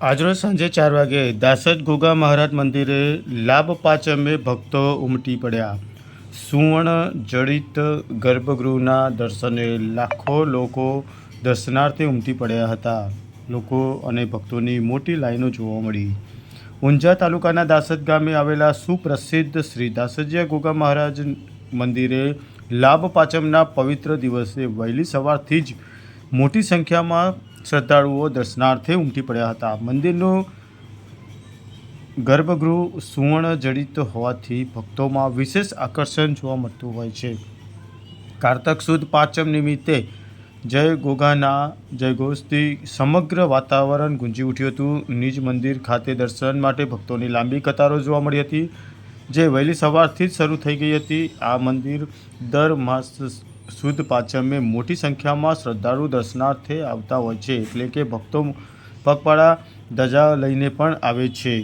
આજરોજ સાંજે ચાર વાગે દાસજ ગોગા મહારાજ મંદિરે લાભ પાંચમે ભક્તો ઉમટી પડ્યા. સુવર્ણ જડિત ગર્ભગૃહના દર્શને લાખો લોકો દર્શનાર્થે ઉમટી પડ્યા હતા. લોકો અને ભક્તોની મોટી લાઈનો જોવા મળી. ઊંઝા તાલુકાના દાસદ ગામે આવેલા સુપ્રસિદ્ધ શ્રી દાસજીયા ગોગા મહારાજ મંદિરે લાભ પાંચમના પવિત્ર દિવસે વહેલી સવારથી જ મોટી સંખ્યામાં શ્રદ્ધાળુઓ દર્શનાર્થે ઉમટી પડ્યા હતા. મંદિરનું ગર્ભગૃહ સુવર્ણ જડિત હોવાથી ભક્તોમાં વિશેષ આકર્ષણ જોવા મળતું હોય છે. કારતક સુદ પાંચમ નિમિત્તે જય ગોગાના જય ગોસ્તી સમગ્ર વાતાવરણ ગુંજી ઉઠ્યું હતું. નિજ મંદિર ખાતે દર્શન માટે ભક્તોની લાંબી કતારો જોવા મળી હતી, જે વહેલી સવારથી જ શરૂ થઈ ગઈ હતી. આ મંદિર દર માસ સુદ પાંચમે મોટી સંખ્યામાં શ્રદ્ધાળુ દર્શનાર્થે આવતા હોય છે, એટલે કે ભક્તો પગપાળા ધજા લઈને પણ આવે છે.